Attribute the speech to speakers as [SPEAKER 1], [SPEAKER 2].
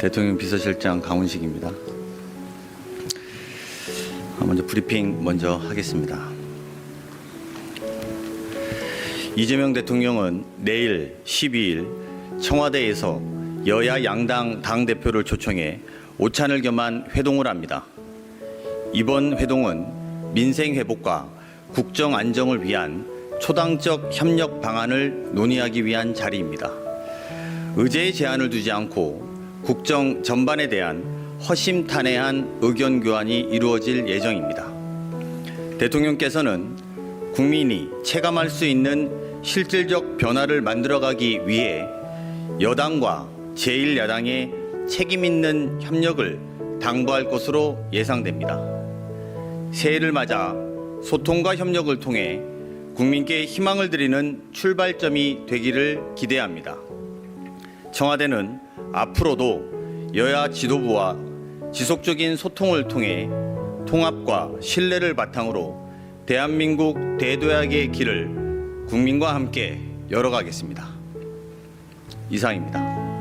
[SPEAKER 1] 대통령 비서실장 강훈식입니다. 아, 먼저 브리핑 먼저 하겠습니다. 이재명 대통령은 내일 12일 청와대에서 여야 양당 당 대표를 초청해 오찬을 겸한 회동을 합니다. 이번 회동은 민생 회복과 국정 안정을 위한 초당적 협력 방안을 논의하기 위한 자리입니다. 의제의 제한을 두지 않고 국정 전반에 대한 허심탄회한 의견 교환이 이루어질 예정입니다. 대통령께서는 국민이 체감할 수 있는 실질적 변화를 만들어가기 위해 여당과 제1야당의 책임 있는 협력을 당부할 것으로 예상됩니다. 새해를 맞아 소통과 협력을 통해 국민께 희망을 드리는 출발점이 되기를 기대합니다. 청와대는 앞으로도 여야 지도부와 지속적인 소통을 통해 통합과 신뢰를 바탕으로 대한민국 대도약의 길을 국민과 함께 열어가겠습니다. 이상입니다.